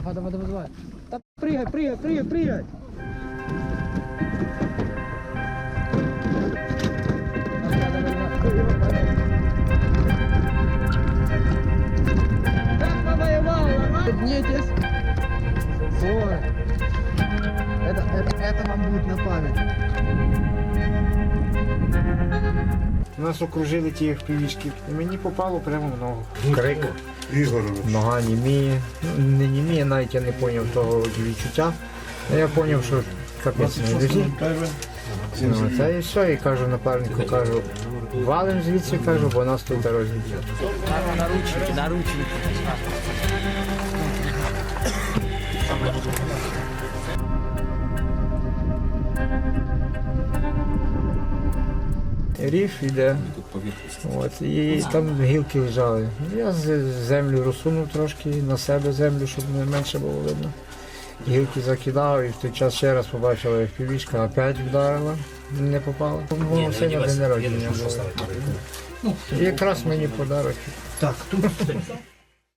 Давай, давай, давай, давай. Да прыгай, прыгай, прыгай, прыгай. Как повоевал, а? Нет, здесь. Вот. Нас окружили ті півішки, і мені попало прямо в ногу. Крик, Ігорович. нога німіє. Ну, не німіє, навіть я не зрозумів того відчуття. Ну, Я зрозумів, що капець не дозі. Ну, Це і все, і кажу напарнику, кажу, валим звідси, кажу, бо нас тут розлічать. Наручники, наручники. Ріф іде. От, і там гілки лежали. Я землю розсунув трошки на себе землю, щоб не менше було видно. Гілки закидав і в той час ще раз побачив, як півічка опять вдарила, не попала. Було все на день народження було. Якраз мені подарок. Так, тут